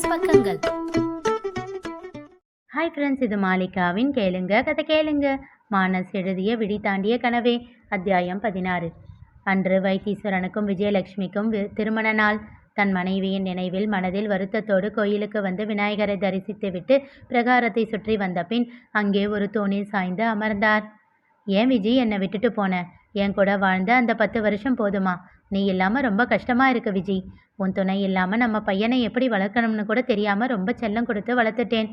Plus பக்கங்கள். Hi friends இது மாலிகாவின் கேளுங்க கதை கேளுங்க. மானஸ் எழுதிய விடி தாண்டிய கனவே அத்தியாயம் பதினாறு. அன்று வைத்தீஸ்வரனுக்கும் விஜயலட்சுமிக்கும் வி- திருமண நாள். தன் மனைவியின் நினைவில் மனதில் வருத்தத்தோடு கோயிலுக்கு வந்து விநாயகரை தரிசித்துவிட்டு பிரகாரத்தை சுற்றி வந்த பின் அங்கே ஒரு தூணில் சாய்ந்து அமர்ந்தார். ஏன் விஜி என்னை விட்டுட்டு போன? என் கூட வாழ்ந்த அந்த பத்து வருஷம் போதுமா? நீ இல்லாமல் ரொம்ப கஷ்டமாக இருக்கு விஜி. உன் துணை இல்லாமல் நம்ம பையனை எப்படி வளர்க்கணும்னு கூட தெரியாமல் ரொம்ப செல்லம் கொடுத்து வளர்த்துட்டேன்.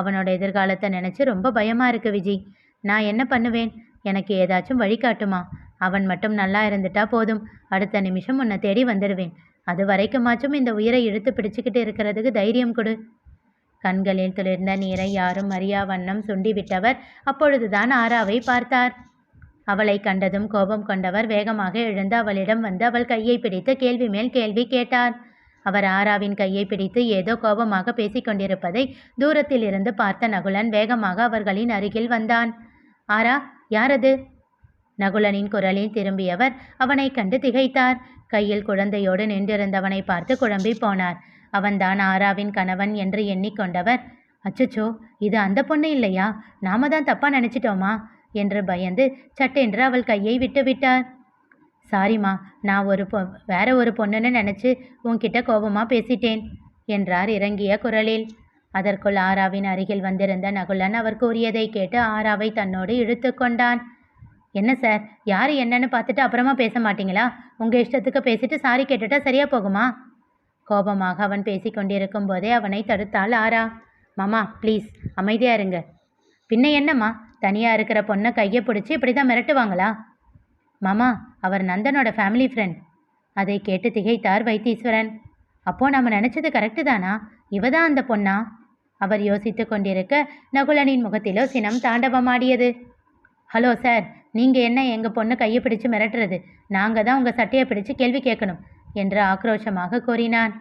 அவனோட எதிர்காலத்தை நினச்சி ரொம்ப பயமாக இருக்கு விஜி. நான் என்ன பண்ணுவேன்? எனக்கு ஏதாச்சும் வழிகாட்டுமா அவன் மட்டும் நல்லா இருந்துட்டா போதும். அடுத்த நிமிஷம் உன்னை தேடி வந்துடுவேன். அது வரைக்குமாச்சும் இந்த உயிரை இழுத்து பிடிச்சுக்கிட்டு இருக்கிறதுக்கு தைரியம் கொடு. கண்களில் துளிர்ந்த நீரை யாரும் அறியா வண்ணம் சுண்டிவிட்டவர் அப்பொழுதுதான் ஆராவை பார்த்தார். அவளை கண்டதும் கோபம் கொண்டவர் வேகமாக எழுந்து அவளிடம் வந்து அவள் கையை பிடித்து கேள்வி மேல் கேள்வி கேட்டார். அவர் ஆராவின் கையை பிடித்து ஏதோ கோபமாக பேசிக்கொண்டிருப்பதை தூரத்தில் இருந்து பார்த்த நகுலன் வேகமாக அவர்களின் அருகில் வந்தான். ஆரா யாரது? நகுலனின் குரலில் திரும்பியவர் அவனை கண்டு திகைத்தார். கையில் குழந்தையோடு நின்றிருந்தவனை பார்த்து குழம்பி போனார். அவன்தான் ஆராவின் கணவன் என்று எண்ணிக்கொண்டவர் அச்சச்சோ இது அந்த பொண்ணு இல்லையா? நாம தான் தப்பா நினைச்சிட்டோமா? என்று பயந்து சட்டென்று அவள் கையை விட்டு விட்டார். சாரிம்மா நான் ஒரு பொ வேற ஒரு பொண்ணுன்னு நினச்சி உன்கிட்ட கோபமாக பேசிட்டேன் என்றார் இறங்கிய குரலில். அதற்குள் ஆராவின் அருகில் வந்திருந்த நகுலன் அவர் கூறியதை கேட்டு ஆராவை தன்னோடு இழுத்து கொண்டான். என்ன சார் யார் என்னன்னு பார்த்துட்டு அப்புறமா பேச மாட்டீங்களா? உங்கள் இஷ்டத்துக்கு பேசிட்டு சாரி கேட்டுட்டா சரியா போகுமா? கோபமாக அவன் பேசிக்கொண்டிருக்கும் போதே அவனை தடுத்தாள் ஆரா. மாமா ப்ளீஸ் அமைதியாக இருங்க. பின்ன என்னம்மா? தனியாக இருக்கிற பொண்ணை கையை பிடிச்சி இப்படி தான் மிரட்டுவாங்களா? மாமா அவர் நந்தனோட ஃபேமிலி ஃப்ரெண்ட் அதை கேட்டு திகைத்தார் வைத்தீஸ்வரன். அப்போ நம்ம நினச்சது கரெக்டு தானா? இவ தான் அந்த பொண்ணா? அவர் யோசித்து கொண்டிருக்க நகுலனின் முகத்திலோ சினம் தாண்டவமாடியது. ஹலோ சார் நீங்கள் என்ன எங்கள் பொண்ணு கையை பிடிச்சு மிரட்டுறது? நாங்கள் தான் உங்கள் சட்டையை பிடிச்சு கேள்வி கேட்கணும் என்று ஆக்ரோஷமாக கூறினான்.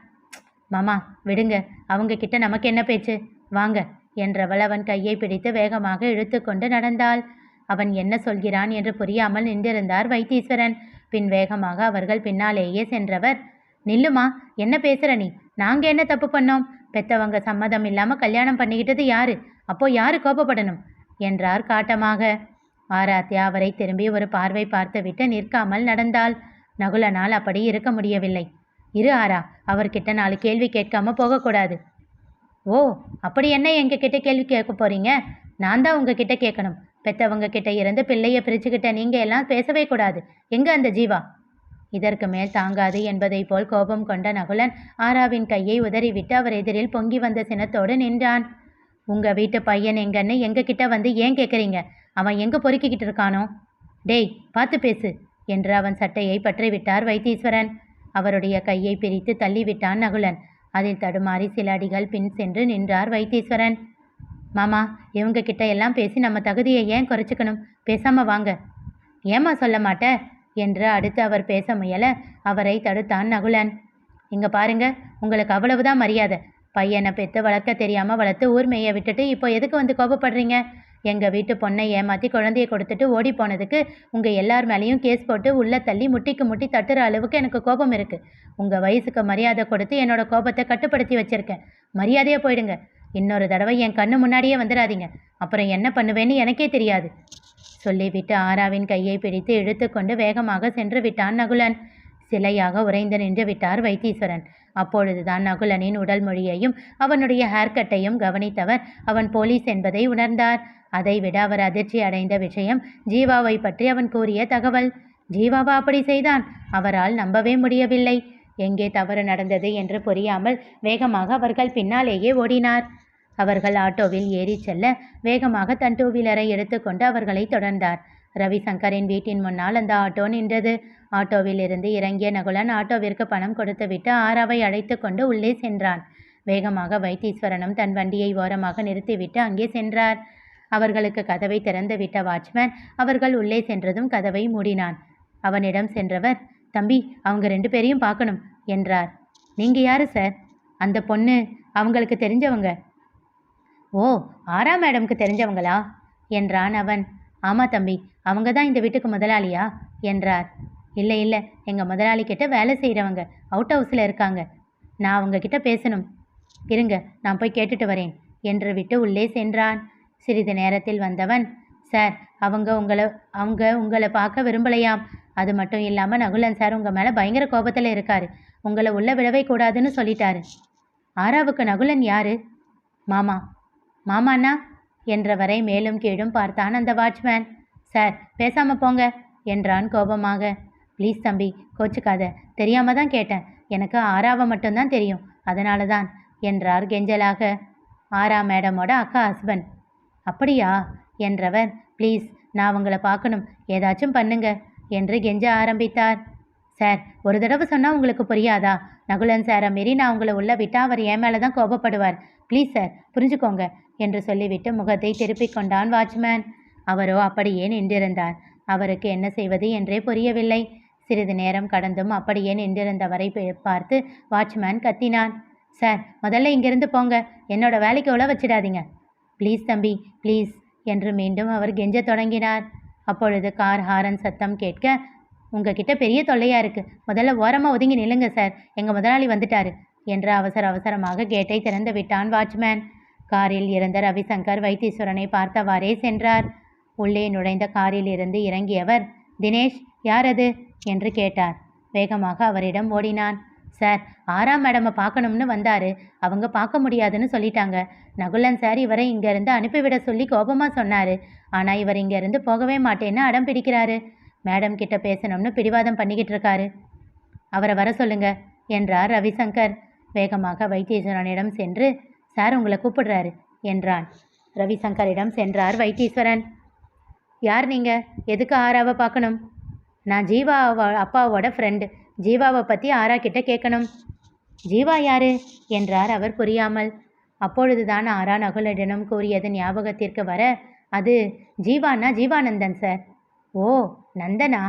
மாமா விடுங்க அவங்க கிட்ட நமக்கு என்ன பேச்சு? வாங்க என்றவள் அவன் கையை பிடித்து வேகமாக இழுத்துக்கொண்டு நடந்தாள். அவன் என்ன சொல்கிறான் என்று புரியாமல் நின்றிருந்தார் வைத்தீஸ்வரன். பின் வேகமாக அவர்கள் பின்னாலேயே சென்றவர். நில்லுமா என்ன பேசுற நீ? நாங்க என்ன தப்பு பண்ணோம்? பெத்தவங்க சம்மதம் இல்லாம கல்யாணம் பண்ணிக்கிட்டது யாரு? அப்போ யாரு கோபப்படணும்? என்றார் காட்டமாக. ஆராத்யா அவரை திரும்பி ஒரு பார்வை பார்த்துவிட்டு நிற்காமல் நடந்தாள். நகுலனால் அப்படி இருக்க முடியவில்லை. இரு ஆரா அவர்கிட்ட நாலு கேள்வி கேட்காம போகக்கூடாது. ஓ அப்படி என்ன எங்க கிட்ட கேள்வி கேட்க போறீங்க? நான் தான் உங்ககிட்ட கேட்கணும். பெத்தவங்க கிட்ட இருந்து பிள்ளைய பிரிச்சுக்கிட்ட நீங்க எல்லாம் பேசவே கூடாது. எங்க அந்த ஜீவா? இதற்கு மேல் தாங்காது என்பதை போல் கோபம் கொண்ட நகுலன் ஆராவின் கையை உதறிவிட்டு அவர் எதிரில் பொங்கி வந்த சினத்தோடு நின்றான். உங்க வீட்டு பையன் எங்கன்னு எங்க கிட்ட வந்து ஏன் கேட்குறீங்க அவன் எங்க பொறுக்கிக்கிட்டு இருக்கானோ? டேய் பார்த்து பேசு என்று அவன் சட்டையை பற்றிவிட்டார் வைத்தீஸ்வரன். அவருடைய கையை பிரித்து தள்ளிவிட்டான் நகுலன். அதில் தடுமாறி சில அடிகள் பின் சென்று நின்றார் வைத்தீஸ்வரன். மாமா இவங்க கிட்ட எல்லாம் பேசி நம்ம தகுதியை ஏன் குறைச்சிக்கணும்? பேசாம வாங்க. ஏமா சொல்ல மாட்ட? என்று அடுத்து அவர் பேச முயல அவரை தடுத்தான் நகுலன். இங்க பாருங்க உங்களுக்கு அவ்வளவுதான் மரியாதை. பையனை பெற்று வளர்க்க தெரியாம வளர்த்து ஊர் மேய விட்டுட்டு இப்போ எதுக்கு வந்து கோபப்படுறீங்க? எங்கள் வீட்டு பொண்ணை ஏமாற்றி குழந்தைய கொடுத்துட்டு ஓடி போனதுக்கு உங்கள் எல்லார் மேலேயும் கேஸ் போட்டு உள்ளே தள்ளி முட்டிக்கு முட்டி தட்டுற அளவுக்கு எனக்கு கோபம் இருக்குது உங்கள் வயசுக்கு மரியாதை கொடுத்து என்னோட கோபத்தை கட்டுப்படுத்தி வச்சுருக்கேன். மரியாதையாக போயிடுங்க. இன்னொரு தடவை என் கண்ணு முன்னாடியே வந்துடாதீங்க. அப்புறம் என்ன பண்ணுவேன்னு எனக்கே தெரியாது. சொல்லிவிட்டு ஆராவின் கையை பிடித்து இழுத்துக்கொண்டு வேகமாக சென்று விட்டான் நகுலன். சிலையாக உறைந்து நின்று விட்டார் வைத்தீஸ்வரன். அப்பொழுதுதான் நகுலனின் உடல் மொழியையும் அவனுடைய ஹேர்கட்டையும் கவனித்தவர். அவன் போலீஸ் என்பதை உணர்ந்தார். அதைவிட அவர் அதிர்ச்சி அடைந்த விஷயம் ஜீவாவை பற்றி அவன் கூறிய தகவல். ஜீவாவா அப்படி செய்தான்? அவரால் நம்பவே முடியவில்லை. எங்கே தவறு நடந்தது என்று புரியாமல் வேகமாக அவர்கள் பின்னாலேயே ஓடினார். அவர்கள் ஆட்டோவில் ஏறிச் செல்ல வேகமாக தன் டூ வீலரை எடுத்துக்கொண்டு அவர்களை தொடர்ந்தார். ரவிசங்கரின் வீட்டின் முன்னால் அந்த ஆட்டோ நின்றது. ஆட்டோவில் இருந்து இறங்கிய நகுலன் ஆட்டோவிற்கு பணம் கொடுத்துவிட்டு ஆராவை அழைத்து கொண்டு உள்ளே சென்றான். வேகமாக வைத்தீஸ்வரனும் தன் வண்டியை ஓரமாக நிறுத்திவிட்டு அங்கே சென்றார். அவர்களுக்கு கதவை திறந்துவிட்ட வாட்ச்மேன் அவர்கள் உள்ளே சென்றதும் கதவை மூடினான். அவனிடம் சென்றவர் தம்பி அவங்க ரெண்டு பேரையும் பார்க்கணும் என்றார். நீங்க யாரு சார்? அந்த பொண்ணு அவங்களுக்கு தெரிஞ்சவங்க. ஓ ஆரா மேடம்க்கு தெரிஞ்சவங்களா? என்றான் அவன். ஆமாம் தம்பி அவங்க தான் இந்த வீட்டுக்கு முதலாளியா? என்றார். இல்லை இல்லை எங்கள் முதலாளி கிட்ட வேலை செய்கிறவங்க அவுட் ஹவுஸில் இருக்காங்க. நான் அவங்க கிட்ட பேசணும். இருங்க நான் போய் கேட்டுட்டு வரேன் என்று விட்டு உள்ளே சென்றான். சிறிது நேரத்தில் வந்தவன் சார் அவங்க உங்களை அவங்க உங்களை பார்க்க விரும்பலையாம். அது மட்டும் இல்லாமல் நகுலன் சார் உங்கள் மேலே பயங்கர கோபத்தில் இருக்காரு. உங்களை உள்ள விடவே கூடாதுன்னு சொல்லிட்டாரு. ஆராவுக்கு நகுலன் யாரு? மாமா. மாமாண்ணா என்றவரை மேலும் கீழும் பார்த்தான் அந்த வாட்ச்மேன். சார் பேசாம போங்க என்றான் கோபமாக. ப்ளீஸ் தம்பி கோச்சுக்காத. தெரியாம தான் கேட்டேன். எனக்கு ஆறாவை மட்டும்தான் தெரியும். அதனால தான் என்றார் கெஞ்சலாக. ஆரா மேடமோட அக்கா ஹஸ்பண்ட். அப்படியா? என்றவர். ப்ளீஸ் நான் உங்களை பார்க்கணும். ஏதாச்சும் பண்ணுங்க என்று கெஞ்ச ஆரம்பித்தார். சார் ஒரு தடவை சொன்னால் உங்களுக்கு புரியாதா? நகுலன் சாரை மீறி நான் உங்களை உள்ள விட்டால் அவர் என் மேலே தான் கோபப்படுவார். ப்ளீஸ் சார் புரிஞ்சுக்கோங்க என்று சொல்லிவிட்டு முகத்தை திருப்பிக் கொண்டான் வாட்ச்மேன். அவரோ அப்படியே நின்றிருந்தார். அவருக்கு என்ன செய்வது என்றே புரியவில்லை. சிறிது நேரம் கடந்தும் அப்படியே நின்றிருந்தவரை பார்த்து வாட்ச்மேன் கத்தினான். சார் முதல்ல இங்கிருந்து போங்க. என்னோட வேலைக்கு உள்ள வச்சிடாதீங்க. ப்ளீஸ் தம்பி ப்ளீஸ் என்று மீண்டும் அவர் கெஞ்சத் தொடங்கினார். அப்பொழுது கார் ஹாரன் சத்தம் கேட்க உங்ககிட்ட பெரிய தொல்லையா இருக்கு. முதல்ல ஓரமாக ஒதுங்கி நில்லுங்க சார். எங்கள் முதலாளி வந்துட்டாரு என்று அவசர அவசரமாக கேட்டை திறந்து விட்டான் வாட்ச்மேன். காரில் இருந்த ரவிசங்கர் வைத்தீஸ்வரனை பார்த்தவாறே சென்றார். உள்ளே நுழைந்த காரில் இருந்து இறங்கியவர் தினேஷ் யார் அது என்று கேட்டார். வேகமாக அவரிடம் ஓடினான். சார் ஆறாம் மேடமை பார்க்கணும்னு வந்தாரு. அவங்க பார்க்க முடியாதுன்னு சொல்லிட்டாங்க. நகுலன் சார் இவரை இங்கேருந்து அனுப்பிவிட சொல்லி கோபமாக சொன்னார். ஆனால் இவர் இங்கேருந்து போகவே மாட்டேன்னு அடம் பிடிக்கிறாரு. மேடம் கிட்ட பேசணும்னு பிடிவாதம் பண்ணிக்கிட்டு இருக்காரு அவரை வர சொல்லுங்க என்றார் ரவிசங்கர். வேகமாக வைத்தீஸ்வரனிடம் சென்று சார் உங்களை கூப்பிடுறாரு என்றான். ரவிசங்கரிடம் சென்றார் வைத்தீஸ்வரன். யார் நீங்க? எதுக்கு ஆராவை பார்க்கணும்? நான் ஜீவா அப்பாவோட ஃப்ரெண்டு ஜீவாவை பற்றி ஆரா கிட்ட கேட்கணும். ஜீவா யாரு? என்றார் அவர் புரியாமல். அப்பொழுதுதான் ஆரா நகுலனிடம் கூறியது ஞாபகத்திற்கு வர அது ஜீவானா ஜீவானந்தன் சார்? ஓ நந்தனா?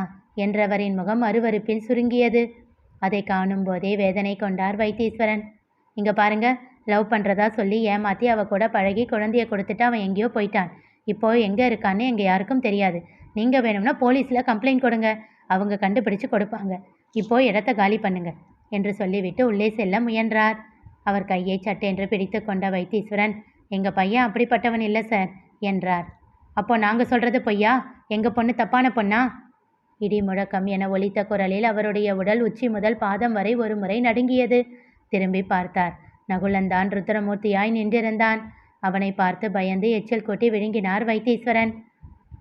என்றவரின் முகம் அருவருப்பில் சுருங்கியது. அதை காணும் போதே வேதனை கொண்டார் வைத்தீஸ்வரன். இங்கே பாருங்க லவ் பண்ணுறதா சொல்லி ஏமாற்றி அவ கூட பழகி குழந்தைய கொடுத்துட்டு அவன் எங்கேயோ போயிட்டான். இப்போ எங்கே இருக்கான்னு எங்கே யாருக்கும் தெரியாது. நீங்கள் வேணும்னா போலீஸில் கம்ப்ளைண்ட் கொடுங்க. அவங்க கண்டுபிடிச்சு கொடுப்பாங்க. இப்போ இடத்த காலி பண்ணுங்க என்று சொல்லிவிட்டு உள்ளே செல்ல முயன்றார். அவர் கையை சட்டென்று பிடித்து கொண்ட வைத்தீஸ்வரன் எங்கள் பையன் அப்படிப்பட்டவன் இல்லை சார் என்றார். அப்போ நாங்கள் சொல்கிறது பொய்யா? எங்கள் பொண்ணு தப்பான பொண்ணா? இடி முழக்கம் என ஒலித்த குரலில் அவருடைய உடல் உச்சி முதல் பாதம் வரை ஒரு முறை நடுங்கியது. திரும்பி பார்த்தார். நகுலந்தான் ருத்ரமூர்த்தியாய் நின்றிருந்தான். அவனை பார்த்து பயந்து எச்சில் கொட்டி விழுங்கினார் வைத்தீஸ்வரன்.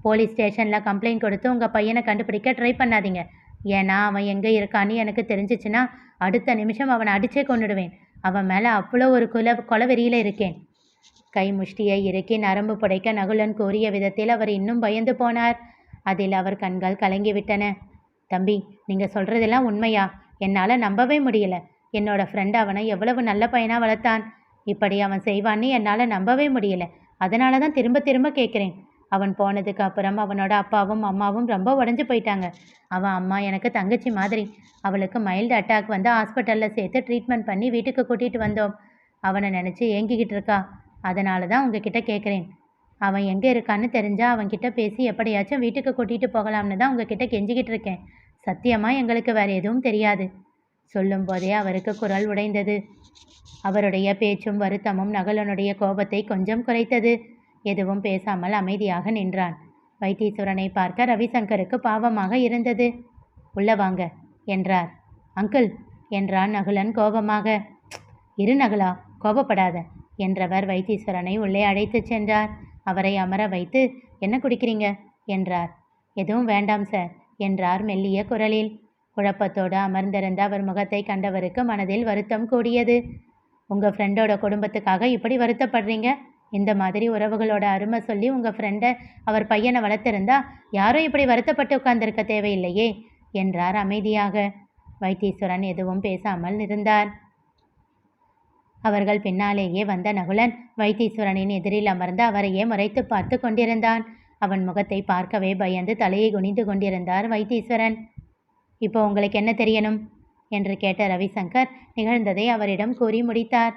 போலீஸ் ஸ்டேஷனில் கம்ப்ளைண்ட் கொடுத்து உங்கள் பையனை கண்டுபிடிக்க ட்ரை பண்ணாதீங்க. ஏன்னா அவன் எங்கே இருக்கான்னு எனக்கு தெரிஞ்சிச்சுன்னா அடுத்த நிமிஷம் அவனை அடிச்சே கொண்டுடுவேன் அவன் மேலே அவ்வளோ ஒரு குல கொலவெறியில் இருக்கேன். கை முஷ்டியை இறுக்கி நரம்பு புடைக்க நகுலன் கூறிய விதத்தில் அவர் இன்னும் பயந்து போனார். அதில் அவர் கண்கள் கலங்கிவிட்டன. தம்பி நீங்கள் சொல்கிறதெல்லாம் உண்மையா? என்னால் நம்பவே முடியல. என்னோட ஃப்ரெண்ட் அவனை எவ்வளவு நல்ல பையனாக வளர்த்தான். இப்படி அவன் செய்வான்னு என்னால் நம்பவே முடியல. அதனால தான் திரும்ப திரும்ப கேட்குறேன். அவன் போனதுக்கு அப்புறம் அவனோட அப்பாவும் அம்மாவும் ரொம்ப உடஞ்சி போயிட்டாங்க. அவன் அம்மா எனக்கு தங்கச்சி மாதிரி. அவளுக்கு மைல்டு அட்டாக் வந்து ஹாஸ்பிட்டலில் சேர்த்து ட்ரீட்மெண்ட் பண்ணி வீட்டுக்கு கூட்டிகிட்டு வந்தோம். அவனை நினச்சி ஏங்கிக்கிட்டு இருக்கா. அதனால தான் உங்ககிட்ட கேட்குறேன் அவன் எங்கே இருக்கான்னு தெரிஞ்சால் அவன்கிட்ட பேசி எப்படியாச்சும் வீட்டுக்கு கூட்டிகிட்டு போகலாம்னு தான் உங்ககிட்ட கெஞ்சிக்கிட்டு இருக்கேன். சத்தியமாக எங்களுக்கு வேறு எதுவும் தெரியாது. சொல்லும்போதே அவருக்கு குரல் உடைந்தது. அவருடைய பேச்சும் வருத்தமும் நகலனுடைய கோபத்தை கொஞ்சம் குறைத்தது. எதுவும் பேசாமல் அமைதியாக நின்றான். வைத்தீஸ்வரனை பார்க்க ரவிசங்கருக்கு பாவமாக இருந்தது. உள்ள வாங்க என்றார். அங்கிள் என்றான் நகுலன் கோபமாக. இரு நகுலா கோபப்படாத. என்றவர் வைத்தீஸ்வரனை உள்ளே அழைத்துச் சென்றார். அவரை அமர வைத்து என்ன குடிக்கிறீங்க? என்றார். எதுவும் வேண்டாம் சார் என்றார் மெல்லிய குரலில். குழப்பத்தோடு அமர்ந்திருந்த அவர் முகத்தை கண்டவருக்கு மனதில் வருத்தம் கூடியது. உங்கள் ஃப்ரெண்டோட குடும்பத்துக்காக இப்படி வருத்தப்படுறீங்க? இந்த மாதிரி உறவுகளோட அருமை சொல்லி உங்கள் ஃப்ரெண்டை அவர் பையனை வளர்த்திருந்தா யாரும் இப்படி வருத்தப்பட்டு உட்கார்ந்திருக்க தேவையில்லையே என்றார் அமைதியாக. வைத்தீஸ்வரன் எதுவும் பேசாமல் இருந்தார் அவர்கள் பின்னாலேயே வந்த நகுலன் வைத்தீஸ்வரனின் எதிரில் அமர்ந்து அவரையே முறைத்து பார்த்து கொண்டிருந்தான். அவன் முகத்தை பார்க்கவே பயந்து தலையை குனிந்து கொண்டிருந்தார் வைத்தீஸ்வரன். இப்போ உங்களுக்கு என்ன தெரியணும்? என்று கேட்ட ரவிசங்கர் நிகழ்ந்ததை அவரிடம் கூறி முடித்தார்.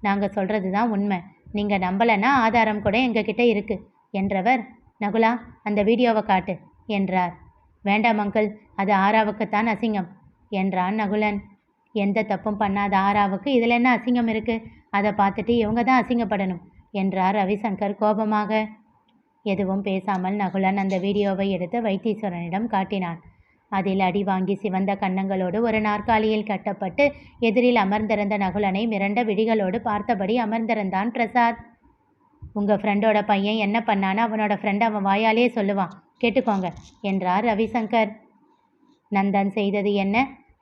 நாங்கள் சொல்கிறது தான் உண்மை. நீங்கள் நம்பலைன்னா ஆதாரம் கூட எங்ககிட்ட இருக்கு என்றவர் நகுலா அந்த வீடியோவை காட்டு என்றார். வேண்டாம் அங்கிள் அது ஆறாவுக்குத்தான் அசிங்கம் என்றான் நகுலன். எந்த தப்பும் பண்ணாத ஆராவுக்கு இதில் என்ன அசிங்கம் இருக்குது அதை பார்த்துட்டு இவங்க தான் அசிங்கப்படணும் என்றார் ரவிசங்கர் கோபமாக. எதுவும் பேசாமல் நகுலன் அந்த வீடியோவை எடுத்து வைத்தீஸ்வரனிடம் காட்டினான். அதில் அடி வாங்கி சிவந்த கன்னங்களோடு ஒரு நாற்காலியில் கட்டப்பட்டு எதிரில் அமர்ந்திருந்த நகுலனை மிரண்ட விழிகளோடு பார்த்தபடி அமர்ந்திருந்தான் பிரசாத். உங்கள் ஃப்ரெண்டோட பையன் என்ன பண்ணான்னு அவனோட ஃப்ரெண்ட் அவன் வாயாலே சொல்லுவான் கேட்டுக்கோங்க என்றார் ரவிசங்கர். நந்தன் செய்தது என்ன?